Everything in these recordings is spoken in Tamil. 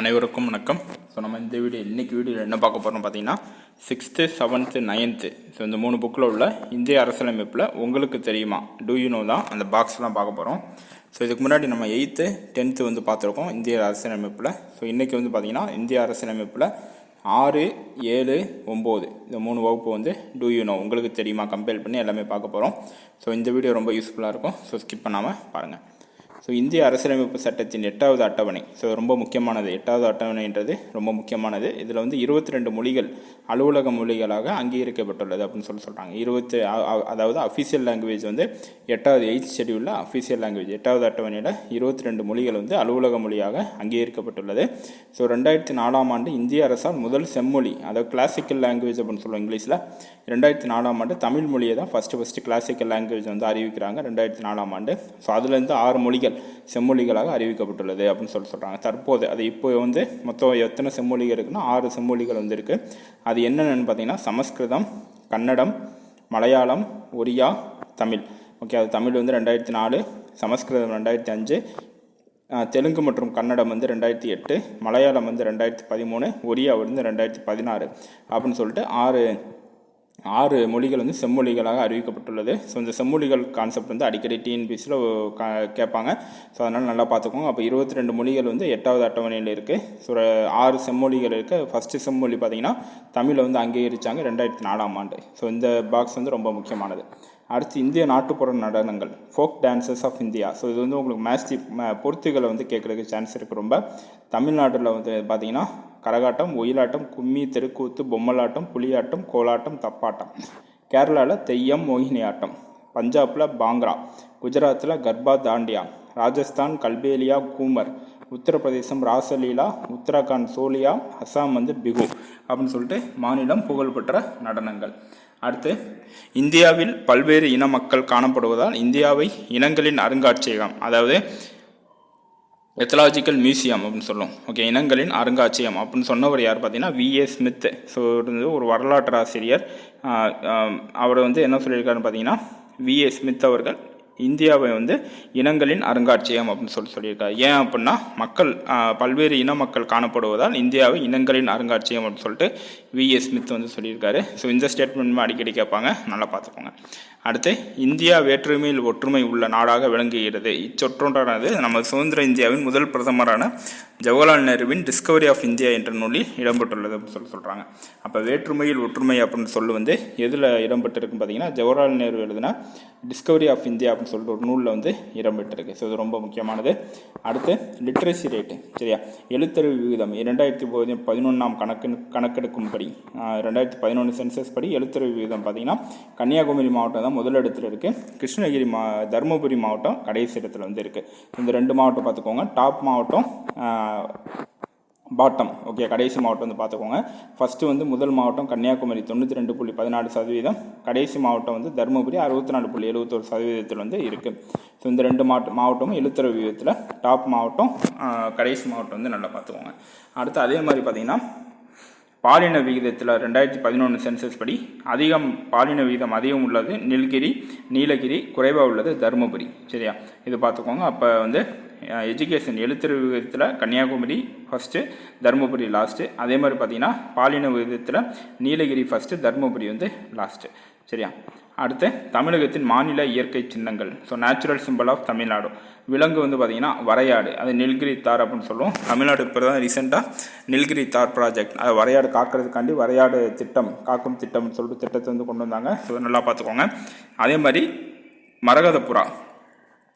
அனைவருக்கும் வணக்கம். ஸோ நம்ம இந்த வீடியோ இன்றைக்கி வீடியோவில் என்ன பார்க்க போகிறோம் பார்த்தீங்கன்னா சிக்ஸ்த்து செவன்த்து நைன்த்து ஸோ இந்த மூணு புக்கில் உள்ள இந்திய அரசியலமைப்பில் உங்களுக்கு தெரியுமா? டூ யூ நோ தான் அந்த பாக்ஸ் தான் பார்க்க போகிறோம் ஸோ இதுக்கு முன்னாடி நம்ம எயித்து டென்த்து வந்து பார்த்துருக்கோம் இந்திய அரசியலமைப்பில். ஸோ இன்றைக்கி வந்து பார்த்திங்கன்னா இந்திய அரசியலமைப்பில் ஆறு ஏழு ஒம்பது. இந்த மூணு வகுப்பு வந்து டூ யூ நோ உங்களுக்கு தெரியுமா? கம்பேர் பண்ணி எல்லாமே பார்க்க போகிறோம் ஸோ இந்த வீடியோ ரொம்ப யூஸ்ஃபுல்லாக இருக்கும். ஸோ ஸ்கிப் பண்ணாமல் பாருங்கள் ஸோ இந்திய அரசியலமைப்பு சட்டத்தின் எட்டாவது அட்டவணை. ஸோ ரொம்ப முக்கியமானது. எட்டாவது அட்டவணைன்றது ரொம்ப முக்கியமானது. இதில் வந்து இருபத்தி ரெண்டு மொழிகள் அலுவலக மொழிகளாக அங்கீகரிக்கப்பட்டுள்ளது அப்படின்னு சொல்லி சொல்கிறாங்க இருபத்தி அதாவது அஃபிஷியல் லாங்குவேஜ் வந்து எட்டாவது எயித் ஷெடியூலில் அஃபிஷியல் லாங்குவேஜ் எட்டாவது அட்டவணையில் இருபத்தி ரெண்டு மொழிகள் வந்து அலுவலக மொழியாக அங்கீகரிக்கப்பட்டுள்ளது. ஸோ ரெண்டாயிரத்தி நாலாம் ஆண்டு இந்திய அரசால் முதல் செம்மொழி அதாவது கிளாசிக்கல் லாங்குவேஜ் அப்படின்னு சொல்லுவோம் இங்கிலீஷில். ரெண்டாயிரத்தி நாலாம் ஆண்டு தமிழ் மொழியை தான் ஃபஸ்ட்டு ஃபஸ்ட்டு கிளாசிக்கல் லாங்குவேஜ் வந்து அறிவிக்கிறாங்க. ரெண்டாயிரத்தி நாலாம் ஆண்டு. ஸோ அதுலேருந்து ஆறு மொழிகள் செம்மொழிகளாக அறிவிக்கப்பட்டுள்ளது அப்படின்னு சொல்லி சொல்கிறாங்க தற்போது அது இப்போ வந்து மொத்தம் எத்தனை செம்மொழிகள் இருக்குன்னா ஆறு செம்மொழிகள் வந்து இருக்குது அது என்னென்னு பார்த்தீங்கன்னா சமஸ்கிருதம் கன்னடம் மலையாளம் ஒரியா தமிழ். ஓகே அது தமிழ் வந்து ரெண்டாயிரத்தி நாலு சமஸ்கிருதம் ரெண்டாயிரத்தி அஞ்சு தெலுங்கு மற்றும் கன்னடம் வந்து ரெண்டாயிரத்தி எட்டு மலையாளம் வந்து ரெண்டாயிரத்தி பதிமூணு ஒரியா வந்து ரெண்டாயிரத்தி பதினாறு அப்படின்னு சொல்லிட்டு ஆறு ஆறு மொழிகள் வந்து செம்மொழிகளாக அறிவிக்கப்பட்டுள்ளது. ஸோ இந்த செம்மொழிகள் கான்செப்ட் வந்து அடிக்கடி டிஎன்பிசியில் கேட்பாங்க. ஸோ அதனால் நல்லா பார்த்துக்கோங்க. அப்போ இருபத்தி ரெண்டு மொழிகள் வந்து எட்டாவது அட்டவணையில் இருக்குது ஸோ ஆறு செம்மொழிகள் இருக்குது ஃபஸ்ட்டு செம்மொழி பார்த்தீங்கன்னா தமிழை வந்து அங்கீகரித்தாங்க ரெண்டாயிரத்தி நாலாம் ஆண்டு. ஸோ இந்த பாக்ஸ் வந்து ரொம்ப முக்கியமானது. அடுத்து இந்திய நாட்டுப்புற நடனங்கள் folk dances of India so இது வந்து உங்களுக்கு மேஸ்டி பொருத்துகளை வந்து கேட்குறதுக்கு சான்ஸ் இருக்குது ரொம்ப. தமிழ்நாட்டில் வந்து பார்த்திங்கன்னா கரகாட்டம் ஒயிலாட்டம் கும்மி தெருக்கூத்து பொம்மலாட்டம் புலியாட்டம் கோலாட்டம் தப்பாட்டம். கேரளாவில் தெய்யம் மோகினி ஆட்டம் பஞ்சாபில் பாங்க்ரா. குஜராத்தில் கர்பா தாண்டியா. ராஜஸ்தான் கல்பேலியா கூமர். உத்தரப்பிரதேசம் ராசலீலா. உத்தராகண்ட் சோலியா. அசாம் வந்து பிகு அப்படின்னு சொல்லிட்டு மாநிலம் புகழ்பெற்ற நடனங்கள். அடுத்து இந்தியாவில் பல்வேறு இன மக்கள் காணப்படுவதால் இந்தியாவை இனங்களின் அருங்காட்சியகம் அதாவது எத்தலாஜிக்கல் மியூசியம் அப்படின்னு சொல்லும் ஓகே இனங்களின் அருங்காட்சியகம் அப்படின்னு சொன்னவர் யார் பார்த்தீங்கன்னா விஏ ஸ்மித் ஸோ இருந்து ஒரு வரலாற்று ஆசிரியர். அவர் வந்து என்ன சொல்லியிருக்காருன்னு பார்த்தீங்கன்னா விஏ ஸ்மித் அவர்கள் இந்தியாவை வந்து இனங்களின் அருங்காட்சியகம் அப்படின்னு சொல்லி சொல்லியிருக்காரு. ஏன் அப்படின்னா மக்கள் பல்வேறு இன மக்கள் காணப்படுவதால் இந்தியாவை இனங்களின் அருங்காட்சியகம் அப்படின்னு சொல்லிட்டு விஏ ஸ்மித் வந்து சொல்லியிருக்காரு. ஸோ இந்த ஸ்டேட்மெண்ட் அடிக்கடி கேட்பாங்க. நல்லா பார்த்துக்கோங்க. அடுத்து இந்தியா வேற்றுமையில் ஒற்றுமை உள்ள நாடாக விளங்குகிறது. இச்சொற்றொன்றானது நம்ம சுதந்திர இந்தியாவின் முதல் பிரதமரான ஜவஹர்லால் நேருவின் டிஸ்கவரி ஆஃப் இந்தியா என்ற நூலில் இடம்பெற்றுள்ளது அப்படின்னு சொல்லி சொல்கிறாங்க அப்போ வேற்றுமையில் ஒற்றுமை அப்படின்னு சொல்லு வந்து எதில் இடம்பெற்றிருக்குன்னு பார்த்தீங்கன்னா ஜவஹர்லால் நேரு எழுதுனா டிஸ்கவரி ஆஃப் இந்தியா அப்படின்னு சொல்லிட்டு ஒரு நூலில் வந்து இடம்பெற்றிருக்கு. ஸோ இது ரொம்ப முக்கியமானது. அடுத்து லிட்ரஸி ரேட்டு சரியா? எழுத்தறிவு விகிதம் இரண்டாயிரத்தி பதினொன்றாம் கணக்கு கணக்கெடுக்கும்படி ரெண்டாயிரத்தி பதினொன்று சென்சஸ் படி எழுத்தறிவு விகிதம் பார்த்தீங்கன்னா கன்னியாகுமரி மாவட்டம் தான் முதல் இடத்துல இருக்குது கிருஷ்ணகிரி மா தருமபுரி மாவட்டம் கடைசி இடத்துல வந்து இருக்குது இந்த ரெண்டு மாவட்டம் பார்த்துக்கோங்க. டாப் மாவட்டம் பாட்டம் ஓகே கடைசி மாவட்டம் வந்து பார்த்துக்கோங்க. ஃபஸ்ட்டு வந்து முதல் மாவட்டம் கன்னியாகுமரி தொண்ணூற்றி ரெண்டு புள்ளி பதினாலு சதவீதம். கடைசி மாவட்டம் வந்து தருமபுரி அறுபத்தி நாலு புள்ளி எழுபத்தொரு சதவீதத்தில் வந்து இருக்குது ஸோ இந்த ரெண்டு மாவட்ட மாவட்டமும் எழுத்துற விகிதத்தில் டாப் மாவட்டம் கடைசி மாவட்டம் வந்து நல்லா பார்த்துக்கோங்க. அடுத்து அதே மாதிரி பார்த்திங்கன்னா பாலின விகிதத்தில் ரெண்டாயிரத்தி பதினொன்று சென்சஸ் படி அதிகம் பாலின விகிதம் அதிகம் உள்ளது. நீலகிரி நீலகிரி குறைவாக உள்ளது தருமபுரி. சரியா? இது பார்த்துக்கோங்க. அப்போ வந்து எஜுகேஷன் எழுத்துரு விகிதத்தில் கன்னியாகுமரி ஃபஸ்ட்டு தருமபுரி லாஸ்ட்டு அதே மாதிரி பார்த்தீங்கன்னா பாலின விகிதத்தில் நீலகிரி ஃபஸ்ட்டு தருமபுரி வந்து லாஸ்ட்டு சரியா? அடுத்து தமிழகத்தின் மாநில இயற்கை சின்னங்கள். So natural symbol of Tamil Nadu விலங்கு வந்து பார்த்திங்கன்னா வரையாடு. அது நெல்கிரி தார் அப்படின்னு சொல்லுவோம். தமிழ்நாடு இப்போ தான் ரீசெண்டாக நில்கிரி தார் ப்ராஜெக்ட் அது வரையாடு காக்கிறதுக்காண்டி வரையாடு திட்டம் காக்கும் திட்டம்னு சொல்லிட்டு திட்டத்தை வந்து கொண்டு வந்தாங்க. ஸோ நல்லா பார்த்துக்கோங்க அதே மாதிரி மரகதப்புறா.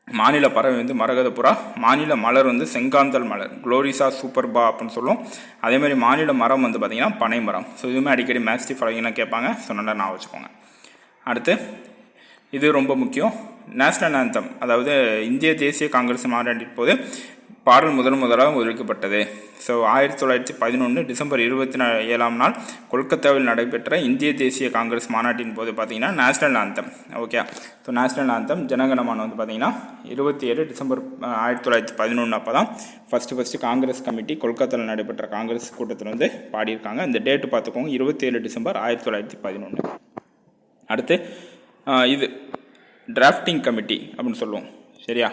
மாநில பறவை வந்து மரகதப்புறா. மாநில மலர் வந்து செங்காந்தல் மலர். குளோரிசா சூப்பர்பா அப்படின்னு சொல்லுவோம். அதே மாதிரி மாநில மரம் வந்து பார்த்திங்கன்னா பனை மரம் ஸோ இதுவுமே அடிக்கடி மேக்ஸ்டி பறவைங்கன்னா கேட்பாங்க? ஸோ நல்லா நான் வச்சுக்கோங்க. அடுத்து இது ரொம்ப முக்கியம். நேஷ்னல் ஆந்தம் அதாவது இந்திய தேசிய காங்கிரஸ் மாநாட்டின் போது பாடல் முதல் முதலாக ஒதுக்கப்பட்டது. ஸோ ஆயிரத்தி தொள்ளாயிரத்தி பதினொன்று டிசம்பர் இருபத்தி நா ஏழாம் நாள் கொல்கத்தாவில் நடைபெற்ற இந்திய தேசிய காங்கிரஸ் மாநாட்டின் போது பார்த்தீங்கன்னா national anthem okay so national anthem Jana Gana Mana வந்து பார்த்திங்கன்னா இருபத்தி ஏழு டிசம்பர் ஆயிரத்தி தொள்ளாயிரத்தி பதினொன்று அப்போ தான் ஃபஸ்ட்டு ஃபஸ்ட்டு காங்கிரஸ் கமிட்டி கொல்கத்தாவில் நடைபெற்ற காங்கிரஸ் கூட்டத்தில் வந்து பாடியிருக்காங்க. இந்த டேட்டு பார்த்துக்கோங்க இருபத்தி ஏழு டிசம்பர் ஆயிரத்தி தொள்ளாயிரத்தி பதினொன்று அடுத்து இது டிராஃப்டிங் கமிட்டி அப்படின்னு சொல்லுவோம். சரியா?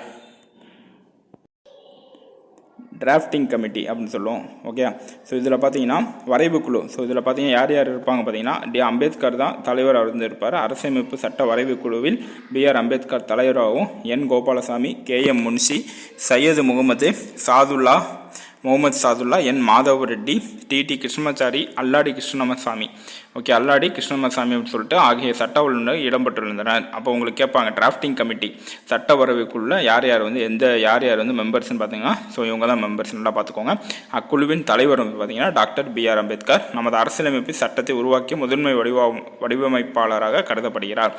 டிராஃப்டிங் கமிட்டி அப்படின்னு சொல்லுவோம். ஓகே ஸோ இதில் பார்த்தீங்கன்னா வரைவு குழு. ஸோ இதில் பார்த்தீங்கன்னா யார் யார் இருப்பாங்க பார்த்தீங்கன்னா டி அம்பேத்கர் தான் தலைவர் அவர் இருப்பார் அரசமைப்பு சட்ட வரைவு குழுவில் பிஆர் அம்பேத்கர் தலைவராகவும் N Gopalaswami K M Munshi Syed Mohammad Saadulla Mohammad Saadulla N Madhava Reddy TT Krishnamachari Alladi Krishnaswami. Okay Alladi Krishnaswami அப்படின்னு சொல்லிட்டு ஆகிய சட்ட வல்லுநர் இடம்பெற்றிருந்தனர். அப்போ உங்களுக்கு கேட்பாங்க டிராஃப்டிங் கமிட்டி சட்ட வரவுக்குள்ள யார் யார் வந்து எந்த யார் யார் வந்து மெம்பர்ஸ்னு பார்த்தீங்கன்னா ஸோ இவங்க தான் மெம்பர்ஸ் நல்லா பார்த்துக்கோங்க. அக்குழுவின் தலைவர் வந்து பார்த்தீங்கன்னா டாக்டர் பி. ஆர். அம்பேத்கர் நமது அரசியலமைப்பு சட்டத்தை உருவாக்கிய முதன்மை வடிவ வடிவமைப்பாளராக கருதப்படுகிறார்.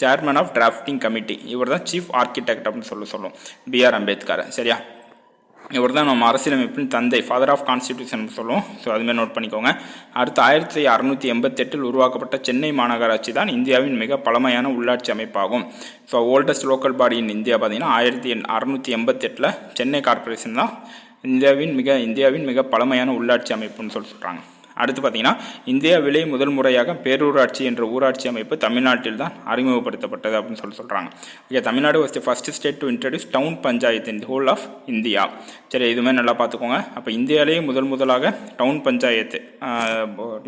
சேர்மன் ஆஃப் டிராஃப்டிங் கமிட்டி இவர் தான் சீஃப் ஆர்கிடெக்ட் அப்படின்னு சொல்ல சொல்லும் பி. ஆர். அம்பேத்கர். சரியா? இவர் தான் நம்ம அரசியலமைப்பின் தந்தை ஃபாதர் ஆஃப் கான்ஸ்டிடியூஷன் சொல்லுவோம். ஸோ அதுமாதிரி நோட் பண்ணிக்கோங்க. அடுத்து ஆயிரத்தி அறுநூற்றி எண்பத்தெட்டில் உருவாக்கப்பட்ட சென்னை மாநகராட்சி தான் இந்தியாவின் மிக பழமையான உள்ளாட்சி அமைப்பாகும். So oldest local body in India பார்த்தீங்கன்னா ஆயிரத்தி அறுநூற்றி எண்பத்தெட்டில் சென்னை கார்ப்பரேஷன் தான் இந்தியாவின் மிக இந்தியாவின் மிக பழமையான உள்ளாட்சி அமைப்புன்னு சொல்லி சொல்கிறாங்க அடுத்து பார்த்தீங்கன்னா இந்தியாவிலே முதல் முறையாக பேரூராட்சி என்ற ஊராட்சி அமைப்பு தமிழ்நாட்டில் தான் அறிமுகப்படுத்தப்பட்டது அப்படின்னு சொல்லி சொல்கிறாங்க okay Tamil Nadu was the first state to introduce town panchayat in the whole of India சரி இதுவுமே நல்லா பார்த்துக்கோங்க. அப்போ இந்தியாவிலேயே முதல் முதலாக டவுன் பஞ்சாயத்து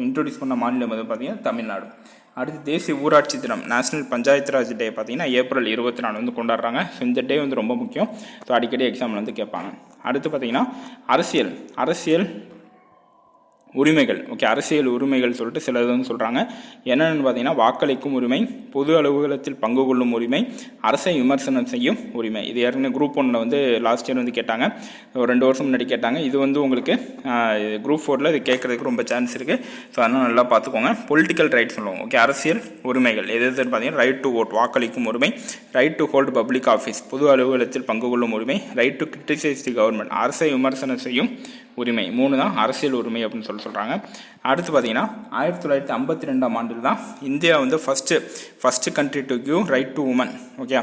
இன்ட்ரடியூஸ் பண்ண மாநிலம் வந்து பார்த்தீங்கன்னா தமிழ்நாடு. அடுத்து தேசிய ஊராட்சி தினம் நேஷனல் பஞ்சாயத்து ராஜ் டே பார்த்தீங்கன்னா ஏப்ரல் இருபத்தி நாலு வந்து கொண்டாடுறாங்க. ஸோ இந்த டே வந்து ரொம்ப முக்கியம். ஸோ அடிக்கடி எக்ஸாமில் வந்து கேட்பாங்க. அடுத்து பார்த்தீங்கன்னா அரசியல். அரசியல் உரிமைகள் ஓகே அரசியல் உரிமைகள் சொல்லிட்டு சிலது வந்து சொல்கிறாங்க என்னென்னு பார்த்தீங்கன்னா வாக்களிக்கும் உரிமை பொது அலுவலகத்தில் பங்கு கொள்ளும் உரிமை அரசை விமர்சனம் செய்யும் உரிமை. இது ஏற்கனவே குரூப் ஒன்றில் வந்து லாஸ்ட் இயர் வந்து கேட்டாங்க. ஒரு ரெண்டு வருஷம் முன்னாடி கேட்டாங்க. இது வந்து உங்களுக்கு குரூப் ஃபோரில் இது கேட்குறதுக்கு ரொம்ப சான்ஸ் இருக்குது ஸோ அதனால் நல்லா பார்த்துக்கோங்க. பொலிட்டிக்கல் ரைட்ஸ் சொல்லுவோம். ஓகே அரசியல் உரிமைகள். எது எதுன்னு பார்த்தீங்கன்னா ரைட் டு ஓட் வாக்களிக்கும் உரிமை right to hold public office பொது அலுவலகத்தில் பங்கு கொள்ளும் உரிமை right to criticise the government அரசை விமர்சனம் செய்யும் உரிமை. மூணு தான் அரசியல் உரிமை அப்படின்னு சொல்லி சொல்கிறாங்க அடுத்து பார்த்தீங்கன்னா ஆயிரத்தி தொள்ளாயிரத்தி ஐம்பத்தி ரெண்டாம் ஆண்டில் தான் இந்தியா வந்து first first country to give right to women okay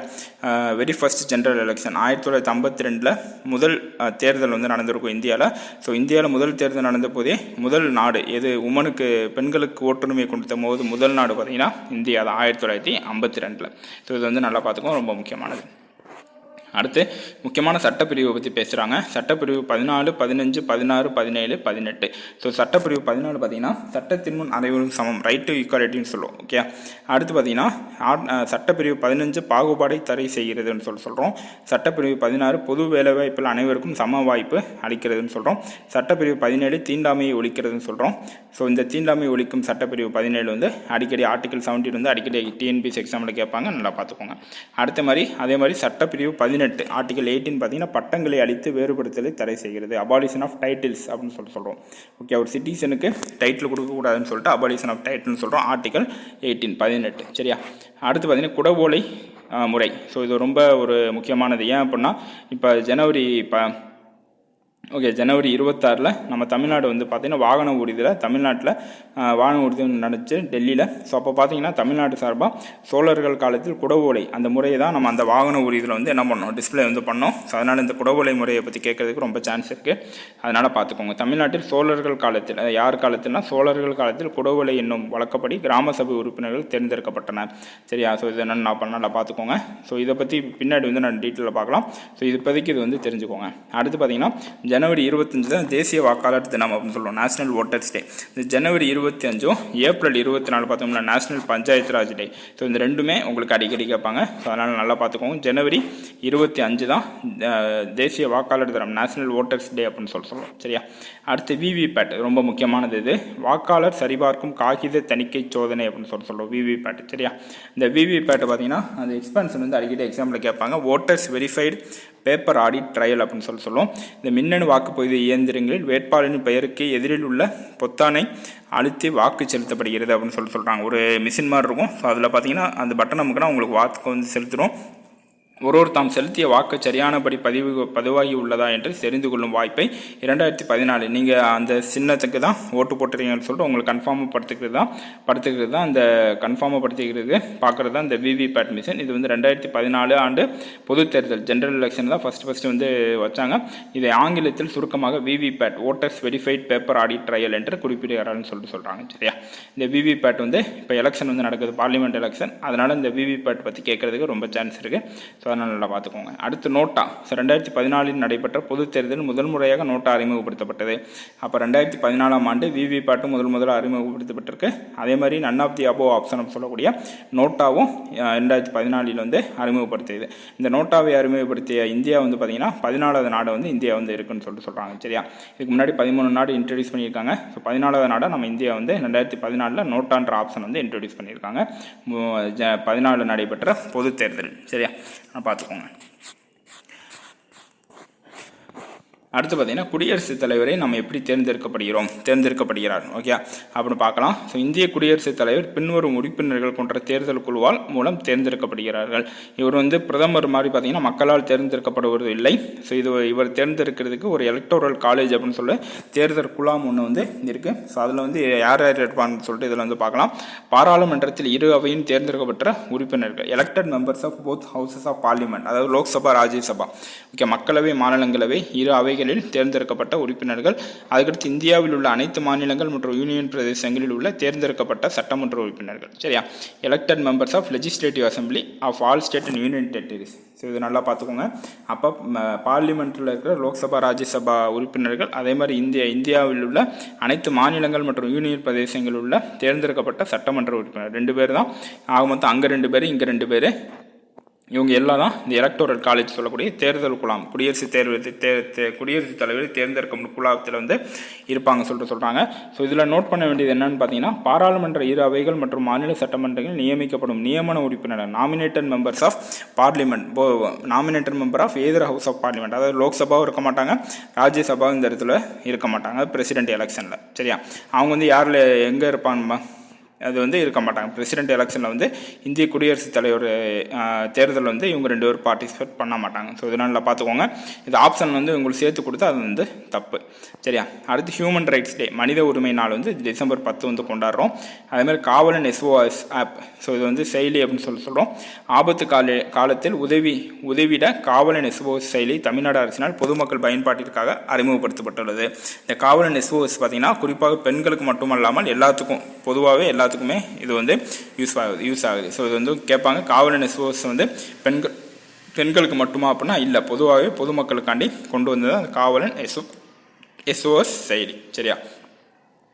very first general election ஆயிரத்தி தொள்ளாயிரத்தி ஐம்பத்தி ரெண்டில் முதல் தேர்தல் வந்து நடந்திருக்கும் இந்தியாவில் ஸோ இந்தியாவில் முதல் தேர்தல் நடந்த போதே முதல் நாடு எது உமனுக்கு பெண்களுக்கு ஓட்டுரிமை கொடுத்த போது முதல் நாடு பார்த்தீங்கன்னா இந்தியா தான் ஆயிரத்தி தொள்ளாயிரத்தி ஐம்பத்தி ரெண்டில் ஸோ இது வந்து நல்லா பார்த்துக்கோ ரொம்ப முக்கியமானது. அடுத்து முக்கியமான சட்டப்பிரிவை பற்றி பேசுகிறாங்க சட்டப்பிரிவு பதினாலு பதினஞ்சு பதினாறு பதினேழு பதினெட்டு. ஸோ சட்டப்பிரிவு பதினாலு பார்த்தீங்கன்னா சட்டத்தின் முன் அனைவரும் சமம். ரைட் டு ஈக்குவாலிட்டின்னு சொல்லுவோம் ஓகே அடுத்து பார்த்தீங்கன்னா ஆட்- சட்டப்பிரிவு பதினஞ்சு பாகுபாடை தடை செய்கிறதுன்னு சொல்லி சொல்கிறோம் சட்டப்பிரிவு பதினாறு பொது வேலைவாய்ப்பில் அனைவருக்கும் சம வாய்ப்பு அளிக்கிறதுன்னு சொல்கிறோம் சட்டப்பிரிவு பதினேழு தீண்டாமையை ஒழிக்கிறதுன்னு சொல்கிறோம் ஸோ இந்த தீண்டாமை ஒழிக்கும் சட்டப்பிரிவு பதினேழு வந்து அடிக்கடி ஆர்டிகல் செவன்டீன் வந்து அடிக்கடி டிஎன்பிஎஸ் எக்ஸாமில் கேட்பாங்க. நல்லா பார்த்துக்கோங்க. அடுத்த மாதிரி அதே மாதிரி சட்டப்பிரிவு பதினெட்டு ஆர்டிகல் எயிட்டின் பார்த்தீங்கன்னா பட்டங்களை அளித்து வேறுபடுத்தலை தடை செய்கிறது. அபாலிஷன் ஆஃப் டைட்டில்ஸ் அப்படின்னு சொல்லி சொல்கிறோம் ஓகே ஒரு சிட்டிசனுக்கு டைட்டில் கொடுக்கக்கூடாதுன்னு சொல்லிட்டு அபாலிஷன் ஆஃப் டைட்டில்னு சொல்கிறோம் ஆர்டிகல் எயிட்டீன் பதினெட்டு. சரியா? அடுத்து பார்த்தீங்கன்னா குடவோலை முறை. ஸோ இது ரொம்ப ஒரு முக்கியமானது. ஏன் அப்படின்னா இப்போ ஜனவரி இப்போ ஓகே ஜனவரி இருபத்தாறில் நம்ம தமிழ்நாடு வந்து பார்த்திங்கன்னா வாகன ஊர்தியில் தமிழ்நாட்டில் வாகன ஊர்தி நடந்துச்சு டெல்லியில். ஸோ அப்போ பார்த்தீங்கன்னா தமிழ்நாடு சார்பாக சோழர்கள் காலத்தில் குடவோலை அந்த முறையை தான் நம்ம அந்த வாகன ஊர்தியில் வந்து என்ன பண்ணோம் டிஸ்ப்ளே வந்து பண்ணோம். ஸோ அதனால் இந்த குடவோலை முறையை பற்றி கேட்கறதுக்கு ரொம்ப சான்ஸ் இருக்குது அதனால் பார்த்துக்கோங்க தமிழ்நாட்டில் சோழர்கள் காலத்தில் அதாவது யார் காலத்தில்னா சோழர்கள் காலத்தில் குடவோலை என்னும் வழக்கப்படி கிராம சபை உறுப்பினர்கள் தேர்ந்தெடுக்கப்பட்டன சரியா? ஸோ இது என்னென்னு நான் பண்ண பார்த்துக்கோங்க ஸோ இதை பற்றி பின்னாடி வந்து நான் டீட்டெயிலில் பார்க்கலாம் ஸோ இது இப்போதைக்கு இது வந்து தெரிஞ்சுக்கோங்க. அடுத்து பார்த்தீங்கன்னா ஜனவரி இருபத்தஞ்சு தான் தேசிய வாக்காளர் தினம் அப்படின்னு சொல்லுவோம். நேஷனல் ஓட்டர்ஸ் டே இந்த ஜனவரி இருபத்தி அஞ்சும் ஏப்ரல் இருபத்தி நாலு பார்த்தோம்னா national panchayat raj day so இந்த ரெண்டுமே உங்களுக்கு அடிக்கடி கேட்பாங்க. ஸோ அதனால் நல்லா பார்த்துக்கோங்க. ஜனவரி இருபத்தி அஞ்சு தான் தேசிய வாக்காளர் தினம். நேஷனல் ஓட்டர்ஸ் டே அப்படின்னு சொல்லி சொல்லுவோம். சரியா? அடுத்து விவிபேட் ரொம்ப முக்கியமானது இது. வாக்காளர் சரிபார்க்கும் காகித தணிக்கை சோதனை அப்படின்னு சொல்லி சொல்லுவோம். விவிபேட் சரியா? இந்த விவிபேட் பார்த்தீங்கன்னா அந்த எக்ஸ்பென்ஷன் வந்து அடிக்கடி எக்ஸாம்பிள் கேட்பாங்க. Voters verified paper audit trail அப்படின்னு சொல்லி சொல்லுவோம். இந்த மின்னணு வாக்குப்பதிவு இயந்திரங்களில் வேட்பாளரின் பெயருக்கு எதிரில் உள்ள பொத்தானை அழுத்தி வாக்கு செலுத்தப்படுகிறது அப்படின்னு சொல்லி சொல்கிறாங்க ஒரு மிஷின் மாதிரி இருக்கும். ஸோ அதில் பார்த்தீங்கன்னா அந்த பட்டன் நமக்குனா உங்களுக்கு வாக்கு வந்து செலுத்துகிறோம் ஒருவர் தாம் செலுத்திய வாக்கு சரியானபடி பதிவு பதிவாகி உள்ளதா என்று தெரிந்து கொள்ளும் வாய்ப்பை இரண்டாயிரத்தி பதினாலு நீங்கள் அந்த சின்னத்துக்கு தான் ஓட்டு போட்டுறீங்கன்னு சொல்லிட்டு உங்களுக்கு கன்ஃபார்ம் படுத்துக்கிறது தான் படுத்துக்கிறது தான் அந்த கன்ஃபார்மை படுத்திக்கிறது பார்க்குறது தான் இந்த விவிபேட் மிஷின் இது வந்து ரெண்டாயிரத்தி பதினாலு ஆண்டு பொது தேர்தல் ஜென்ரல் எலெக்ஷன் தான் ஃபஸ்ட்டு ஃபஸ்ட்டு வந்து வச்சாங்க. இதை ஆங்கிலத்தில் சுருக்கமாக VVPAT voters verified paper audit trial என்று குறிப்பிடுகிறார்னு சொல்லிட்டு சொல்கிறாங்க சரியா? இந்த விவிபேட் வந்து இப்போ எலெக்ஷன் வந்து நடக்குது பார்லிமெண்ட் எலெக்ஷன் அதனால் இந்த விவிபேட் பற்றி கேட்குறதுக்கு ரொம்ப சான்ஸ் இருக்குது ஸோ அதனால் நல்லா பார்த்துக்கோங்க. அடுத்து நோட்டா. ஸோ ரெண்டாயிரத்தி பதினாலில் நடைபெற்ற பொதுத் தேர்தலில் முதல் முறையாக நோட்டா அறிமுகப்படுத்தப்பட்டது. அப்போ ரெண்டாயிரத்தி பதினாலாம் ஆண்டு விவி பாட்டு முதல் முதல்ல அறிமுகப்படுத்தப்பட்டிருக்கு. அதே மாதிரி none of the above option சொல்லக்கூடிய நோட்டாவும் ரெண்டாயிரத்தி பதினாலில் வந்து அறிமுகப்படுத்தியது. இந்த நோட்டாவை அறிமுகப்படுத்திய இந்தியா வந்து பார்த்திங்கன்னா பதினாலாவது நாடு வந்து இந்தியா வந்து இருக்குன்னு சொல்லிட்டு சொல்கிறாங்க சரியா? இதுக்கு முன்னாடி பதிமூணு நாடு இன்ட்ரடியூஸ் பண்ணியிருக்காங்க. ஸோ பதினாலாவது நாடாக நம்ம இந்தியா வந்து ரெண்டாயிரத்தி பதினாலில் நோட்டான்ற ஆப்ஷன் வந்து இன்ட்ரடியூஸ் பண்ணியிருக்காங்க. பதினாலில் ஜ- நடைபெற்ற பொதுத் தேர்தல் சரியா? பார்த்துக்கோங்க. அடுத்து பார்த்தீங்கன்னா குடியரசுத் தலைவரை நம்ம எப்படி தேர்ந்தெடுக்கப்படுகிறோம்? தேர்ந்தெடுக்கப்படுகிறார். ஓகே? அப்படின்னு பார்க்கலாம். ஸோ இந்திய குடியரசுத் தலைவர் பின்வரும் உறுப்பினர்கள் கொண்ட தேர்தல் குழுவால் மூலம் தேர்ந்தெடுக்கப்படுகிறார்கள். இவர் வந்து பிரதமர் மாதிரி பார்த்தீங்கன்னா மக்களால் தேர்ந்தெடுக்கப்படுவது இல்லை. ஸோ இது இவர் தேர்ந்தெடுக்கிறதுக்கு ஒரு எலக்டோரல் காலேஜ் அப்படின்னு சொல்லி தேர்தல் குழாம் ஒன்று வந்து இருக்குது ஸோ அதில் வந்து யார் யார் இருப்பான்னு சொல்லிட்டு இதில் வந்து பார்க்கலாம். பாராளுமன்றத்தில் இரு அவையும் தேர்ந்தெடுக்கப்பட்ட உறுப்பினர்கள். Elected members of both houses of parliament அதாவது லோக்சபா ராஜ்யசபா. ஓகே? மக்களவை மாநிலங்களவை இரு அவைகளில் தேர்ந்தெடுக்கப்பட்ட உறுப்பினர்கள் அதுக்கடுத்து இந்தியாவில் உள்ள அனைத்து மாநிலங்கள் மற்றும் யூனியன் பிரதேசங்களில் உள்ள தேர்ந்தெடுக்கப்பட்ட சட்டமன்ற உறுப்பினர்கள். சரியா? Elected members of legislative assembly of all state and union territories so இது நல்லா பார்த்துக்கோங்க. அப்போ பார்லிமெண்ட்டில் இருக்கிற லோக்சபா ராஜ்யசபா உறுப்பினர்கள் அதே மாதிரி இந்தியா இந்தியாவில் உள்ள அனைத்து மாநிலங்கள் மற்றும் யூனியன் பிரதேசங்களில் உள்ள தேர்ந்தெடுக்கப்பட்ட சட்டமன்ற உறுப்பினர். ரெண்டு பேர் தான். ஆக மொத்தம் அங்கே ரெண்டு பேர் இங்கே ரெண்டு பேர். இவங்க எல்லாம் தான் இந்த எலக்டோரல் காலேஜ் சொல்லக்கூடிய தேர்தல் குழாம் குடியரசு தேர்வு தே குடியரசுத் தலைவர் தேர்ந்தெடுக்கும் குழாத்தில் வந்து இருப்பாங்க சொல்லிட்டு சொல்கிறாங்க ஸோ இதில் நோட் பண்ண வேண்டியது என்னன்னு பார்த்தீங்கன்னா பாராளுமன்ற இரு அவைகள் மற்றும் மாநில சட்டமன்றங்கள் நியமிக்கப்படும் நியமன உறுப்பினர் nominated members of parliament nominated member of either house of parliament அதாவது லோக்சபாவும் இருக்க மாட்டாங்க ராஜ்யசபாவும் இந்த இடத்துல இருக்க மாட்டாங்க பிரசிடென்ட் எலெக்ஷனில் சரியா? அவங்க வந்து யாரில் எங்கே இருப்பாங்க அது வந்து இருக்க மாட்டாங்க. பிரசிடென்ட் எலெக்ஷனில் வந்து இந்திய குடியரசுத் தலைவர் தேர்தல் வந்து இவங்க ரெண்டு பேரும் பார்ட்டிசிபேட் பண்ண மாட்டாங்க. ஸோ இதனால் பார்த்துக்கோங்க இது ஆப்ஷன் வந்து உங்களுக்கு சேர்த்து கொடுத்தா அது வந்து தப்பு. சரியா? அடுத்து ஹியூமன் ரைட்ஸ் டே மனித உரிமை நாள் வந்து டிசம்பர் பத்து வந்து கொண்டாடுறோம். அதேமாதிரி காவலன் எஸ்ஓஎஸ் ஆப் ஸோ இது வந்து செயலி அப்படின்னு சொல்லி சொல்கிறோம் ஆபத்து கால காலத்தில் உதவி உதவிட காவலன் எஸ்ஓஎஸ் செயலி தமிழ்நாடு அரசினால் பொதுமக்கள் பயன்பாட்டிற்காக அறிமுகப்படுத்தப்பட்டுள்ளது. இந்த காவலன் எஸ்ஓஎஸ் பார்த்தீங்கன்னா குறிப்பாக பெண்களுக்கு மட்டுமல்லாமல் எல்லாத்துக்கும் பொதுவாகவே எல்லாத்துக்குமே இது வந்து யூஸ் ஆகுது யூஸ் ஆகுது. ஸோ இது வந்து கேட்பாங்க காவலன் சோர்ஸ் வந்து பெண்கள் பெண்களுக்கு மட்டுமா அப்படின்னா இல்லை பொதுவாகவே பொதுமக்களுக்காண்டி கொண்டு வந்தது அந்த காவலன் எஸ்ஓ எஸ்ஓஎஸ் செயலி சரியா?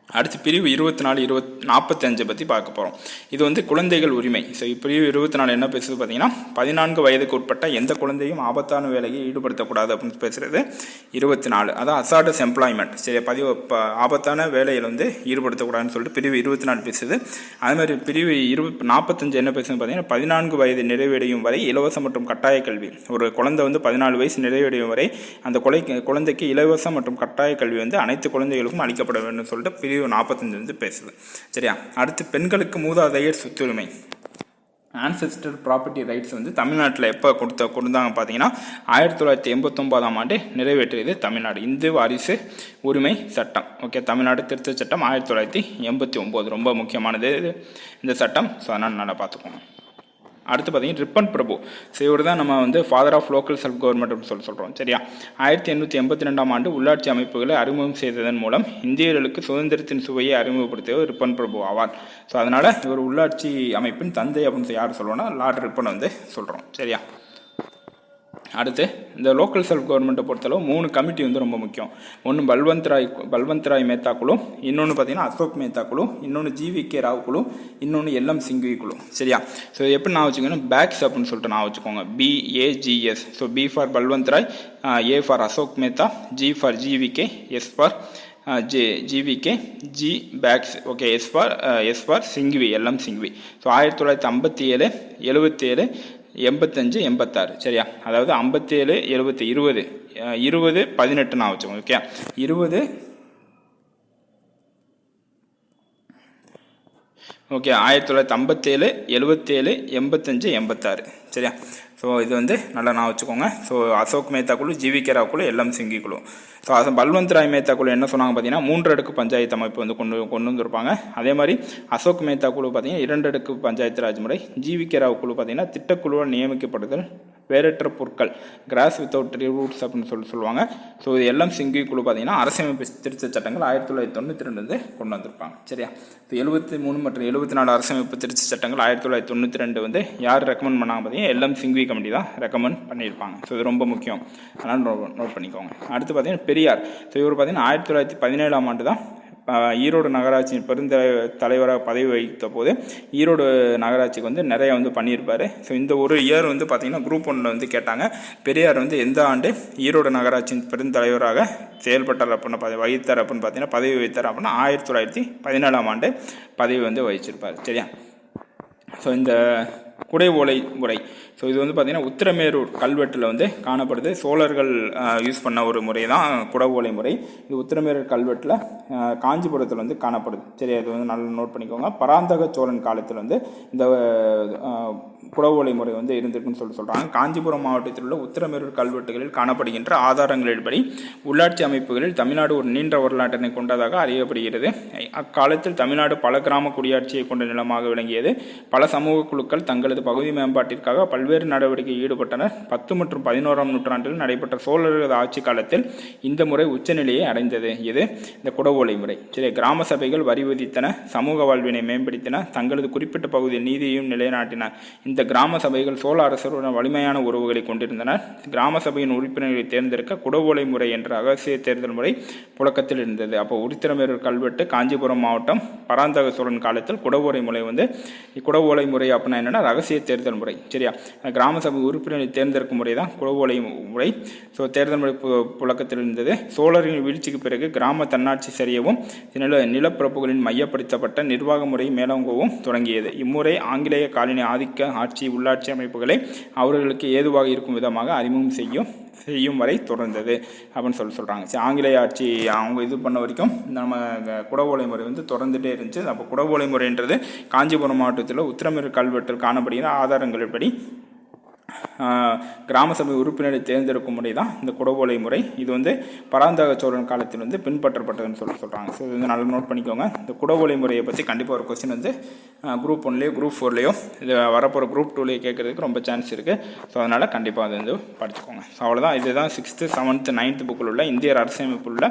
அடுத்து பிரிவு இருபத்தி நாலு இருபத் நாற்பத்தஞ்சை பற்றி பார்க்க போகிறோம் இது வந்து குழந்தைகள் உரிமை. ஸோ பிரிவு இருபத்தி நாலு என்ன பேசுது பார்த்தீங்கன்னா பதினான்கு வயதுக்கு உட்பட்ட எந்த குழந்தையும் ஆபத்தான வேலையை ஈடுபடுத்தக்கூடாது அப்படின்னு பேசுகிறது இருபத்தி நாலு அதான் அசாடஸ் எம்ப்ளாய்மெண்ட் சரி பதிவு ஆபத்தான வேலையில் வந்து ஈடுபடுத்தக்கூடாதுன்னு சொல்லிட்டு பிரிவு இருபத்தி நாலு பேசுது அதுமாதிரி பிரிவு இருபத் நாற்பத்தஞ்சு என்ன பேசுது பார்த்தீங்கன்னா பதினான்கு வயது நிறைவடையும் வரை இலவச மற்றும் கட்டாய கல்வி. ஒரு குழந்தை வந்து பதினாலு வயசு நிறைவடையும் வரை அந்த கொலை குழந்தைக்கு இலவச மற்றும் கட்டாய கல்வி வந்து அனைத்து குழந்தைகளுக்கும் அளிக்கப்பட வேண்டும் சொல்லிட்டு பிரிவு நாற்பத்தஞ்சு வந்து பேசுது. சரியா? அடுத்து பெண்களுக்கு மூதாதையர் சொத்துரிமை. ஆன்செஸ்டர் ப்ராப்பர்ட்டி ரைட்ஸ் வந்து தமிழ்நாட்டில் எப்போ கொடுத்த கொடுத்தாங்க பார்த்தீங்கன்னா ஆயிரத்தி தொள்ளாயிரத்தி எண்பத்தொம்போதாம் ஆண்டு நிறைவேற்றியது தமிழ்நாடு. இந்து வாரிசு உரிமை சட்டம். ஓகே தமிழ்நாடு திருத்தச் சட்டம் ஆயிரத்தி தொள்ளாயிரத்தி எண்பத்தி ஒம்பது. ரொம்ப முக்கியமானது இது. இந்த சட்டம். ஸோ அதனால் நல்லா பார்த்துக்கோங்க. அடுத்து பார்த்தீங்கன்னா ரிப்பன் பிரபு. ஸோ இவர் தான் நம்ம வந்து father of local self government அப்படின்னு சொல்லி சொல்கிறோம் சரியா? ஆயிரத்தி எண்ணூற்றி எண்பத்தி ரெண்டாம் ஆண்டு உள்ளாட்சி அமைப்புகளை அறிமுகம் செய்ததன் மூலம் இந்தியர்களுக்கு சுதந்திரத்தின் சுவையை அறிமுகப்படுத்தியவர் ரிப்பன் பிரபு ஆவார். ஸோ அதனால் இவர் உள்ளாட்சி அமைப்பின் தந்தை அப்படின்னு யார் சொல்லுவோம்னா லார்ட் ரிப்பன் வந்து சொல்கிறோம் சரியா? அடுத்து இந்த லோக்கல் செல்ஃப் கவர்மெண்ட்டை பொறுத்தளவு மூணு கமிட்டி வந்து ரொம்ப முக்கியம். ஒன்று பல்வந்த் ராய் பல்வந்த் ராய் மேத்தா குழு இன்னொன்று பார்த்தீங்கன்னா அசோக் மேத்தா குழு இன்னொன்று ஜிவி கே ராவ் குழு இன்னொன்று எல்எம் சிங்வி குழு. சரியா? ஸோ எப்படி நான் வச்சுக்கணும்? பேக்ஸ் அப்படின்னு சொல்லிட்டு நான் வச்சுக்கோங்க. BAGS so B for Balwant Rai A for Ashok Mehta G for GVK S for J GVK G bags okay S for S for Singhvi LM Singhvi. So ஆயிரத்தி தொள்ளாயிரத்தி ஐம்பத்தி ஏழு எழுபத்தி ஏழு எண்பத்தஞ்சு எண்பத்தாறு. சரியா? அதாவது ஐம்பத்தேழு எழுபத்தி இருபது. இருபது பதினெட்டு நான் வச்சுக்கோங்க ஓகே இருபது ஓகே ஆயிரத்தி தொள்ளாயிரத்தி ஐம்பத்தேழு எழுபத்தேழு எண்பத்தஞ்சு எண்பத்தாறு. சரியா? ஸோ இது வந்து நல்லா நான் வச்சுக்கோங்க. ஸோ அசோக் மேத்தா குழு ஜிவிகே ராவ் குழு எல்லாம் சிங்கி குழு. ஸோ அது பல்வந்த் ராய் மேத்தா குழு என்ன சொன்னாங்க பார்த்தீங்கன்னா மூன்று அடுக்கு பஞ்சாயத்து அமைப்பு வந்து கொண்டு கொண்டு வந்திருப்பாங்க. அதே மாதிரி அசோக் மேத்தா குழு பார்த்தீங்கன்னா இரண்டு அடுக்கு பஞ்சாயத்து ராஜ் முறை ஜிவிகே ராவ் குழு பார்த்தீங்கன்னா திட்டக்குழுவால் நியமிக்கப்படுதல் வேறற்ற பொருட்கள் கிராஸ் வித்தவுட் ரூட்ஸ் அப்படின்னு சொல்லி சொல்லுவாங்க. ஸோ இது எல்லாம் சிங்கி குழு பார்த்தீங்கன்னா அரசமைப்பு திருத்த சட்டங்கள் ஆயிரத்தி தொள்ளாயிரத்தி தொண்ணூற்றி ரெண்டு வந்து கொண்டு வந்திருப்பாங்க. சரியா? ஸோ எழுபத்தி மூணு மற்றும் எழுபத்தி நாலு அரசமைப்பு திருத்த சட்டங்கள் ஆயிரத்தி தொள்ளாயிரத்தி தொண்ணூற்றி ரெண்டு வந்து யார் ரெக்கமெண்ட் பண்ணாங்க பார்த்தீங்கன்னா எல்லாம் சிங்வி கமிட்டி தான் ரெக்கமெண்ட் பண்ணியிருப்பாங்க. ஸோ இது ரொம்ப முக்கியம். அதனால் நோட் பண்ணிக்கோங்க. அடுத்து பார்த்தீங்கன்னா பெரியார். ஸோ இவர் பார்த்தீங்கன்னா ஆயிரத்தி தொள்ளாயிரத்தி பதினேழாம் ஆண்டு தான் ஈரோடு நகராட்சியின் பெருந்தலை தலைவராக பதவி வகித்த போது ஈரோடு நகராட்சிக்கு வந்து நிறைய வந்து பண்ணியிருப்பார். ஸோ இந்த ஒரு இயர் வந்து பார்த்திங்கன்னா குரூப் ஒன்றில் வந்து கேட்டாங்க. பெரியார் வந்து எந்த ஆண்டு ஈரோடு நகராட்சியின் பெருந்தலைவராக செயல்பட்டார் அப்படின்னு பதவி வகித்தார் அப்படின்னு பார்த்தீங்கன்னா பதவி வகித்தார் அப்படின்னா ஆயிரத்தி தொள்ளாயிரத்தி பதினேழாம் ஆண்டு பதவி வந்து வகிச்சிருப்பார். சரியா? ஸோ இந்த குடை ஓலை முறை ஸோ இது வந்து பார்த்திங்கன்னா உத்திரமேரூர் கல்வெட்டில் வந்து காணப்படுது. சோழர்கள் யூஸ் பண்ண ஒரு முறை தான் குடை ஓலை முறை. இது உத்திரமேரூர் கல்வெட்டில் காஞ்சிபுரத்தில் வந்து காணப்படுது. சரி அது வந்து நல்லா நோட் பண்ணிக்கோங்க. பராந்தக சோழன் காலத்தில் வந்து இந்த அஹ், முறை வந்து இருந்திருக்குன்னு சொல்லி சொல்கிறாங்க காஞ்சிபுரம் மாவட்டத்தில் உள்ள உத்தரமேரூர் கல்வெட்டுகளில் காணப்படுகின்ற ஆதாரங்களின்படி உள்ளாட்சி அமைப்புகளில் தமிழ்நாடு ஒரு நீண்ட வரலாற்றினை கொண்டதாக அறியப்படுகிறது. அக்காலத்தில் தமிழ்நாடு பல கிராம குடியாட்சியை கொண்ட நிலமாக விளங்கியது. பல சமூக குழுக்கள் தங்களது பகுதி மேம்பாட்டிற்காக பல்வேறு நடவடிக்கையில் ஈடுபட்டனர். பத்து மற்றும் பதினோராம் நூற்றாண்டில் நடைபெற்ற சோழர்களது ஆட்சி காலத்தில் இந்த முறை உச்சநிலையை அடைந்தது. இது இந்த குடவோலை முறை. சரி கிராம சபைகள் வரி விதித்தன சமூக வாழ்வினை மேம்படுத்தின தங்களது குறிப்பிட்ட பகுதியில் நீதியையும் நிலைநாட்டின. இந்த இந்த கிராம சபைகள் சோழ அரசருடன் வலிமையான உறவுகளை கொண்டிருந்தனர் கிராம சபையின் உறுப்பினர்களை தேர்ந்தெடுக்க குடவோலை முறை என்ற ரகசிய தேர்தல் முறை புழக்கத்தில் இருந்தது. அப்போ உருத்திரமேரூர் கல்வெட்டு காஞ்சிபுரம் மாவட்டம் பராந்தக சோழன் காலத்தில் குடவோலை முறை வந்து குடவோலை முறை அப்படின்னா என்னென்னா ரகசிய தேர்தல் முறை. சரியா? கிராம சபை உறுப்பினரை தேர்ந்தெடுக்கும் முறை தான் குடவோலை முறை. ஸோ தேர்தல் முறை பு- புழக்கத்தில் இருந்தது. சோழரின் வீழ்ச்சிக்கு பிறகு கிராம தன்னாட்சி சரியவும் நில நிலப்பிரப்புகளின் மையப்படுத்தப்பட்ட நிர்வாக முறை மேலோங்கவும் தொடங்கியது. இம்முறை ஆங்கிலேய காலனி ஆதிக்க ஆட்சி உள்ளாட்சி அமைப்புகளை அவர்களுக்கு ஏதுவாக இருக்கும் விதமாக அறிமுகம் செய்யும் செய்யும் வரை தொடர்ந்தது அப்படின்னு சொல்லி சொல்கிறாங்க சரி ஆங்கிலேய ஆட்சி அவங்க இது பண்ண வரைக்கும் நம்ம குடவோலை முறை வந்து தொடர்ந்துட்டே இருந்துச்சு. அப்போ குடவோலை முறைன்றது காஞ்சிபுரம் மாவட்டத்தில் உத்திரமேரூர் கல்வெட்டில் காணப்படுகிற ஆதாரங்கள் படி கிராம சபை உறுப்பினரை தேர்ந்தெடுக்கும் முறை தான் இந்த குடவோலை முறை. இது வந்து பராந்தக சோழன் காலத்தில் வந்து பின்பற்றப்பட்டதுன்னு சொல்லி சொல்கிறாங்க ஸோ இது வந்து நல்லா நோட் பண்ணிக்கோங்க. இந்த குடவோலை முறையை பற்றி கண்டிப்பாக ஒரு கொஸ்டின் வந்து குரூப் ஒன்லேயோ குரூப் ஃபோர்லேயோ இது வரப்போகிற குரூப் டூலேயோ கேட்குறதுக்கு ரொம்ப சான்ஸ் இருக்குது ஸோ அதனால் கண்டிப்பாக அது வந்து படிச்சுக்கோங்க. ஸோ அவ்வளோதான் இதுதான் சிக்ஸ்த்து செவன்த்து நைன்த்து புக்கில் உள்ள இந்திய அரசியமைப்பில் உள்ள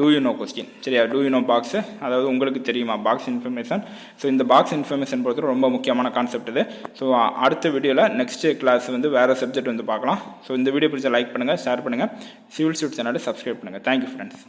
டூ யூ நோ கொஸ்டின் சரியா? டூ யூ நோ பாக்ஸு அதாவது உங்களுக்கு தெரியுமா? பாக்ஸ் இன்ஃபர்மேஷன் ஸோ இந்த பாக்ஸ் இன்ஃபர்மேஷன் பொறுத்தவரை ரொம்ப முக்கியமான கான்செப்ட் இது. ஸோ அடுத்த வீடியோவில் நெக்ஸ்ட் கிளாஸ் வந்து வேறு சப்ஜெக்ட் வந்து பார்க்கலாம். ஸோ இந்த வீடியோ பிடிச்ச லைக் பண்ணுங்கள் ஷேர் பண்ணுங்கள் சிவில் சூட் சேனலை சப்ஸ்கிரைப் பண்ணுங்கள் தேங்க்யூ ஃப்ரெண்ட்ஸ்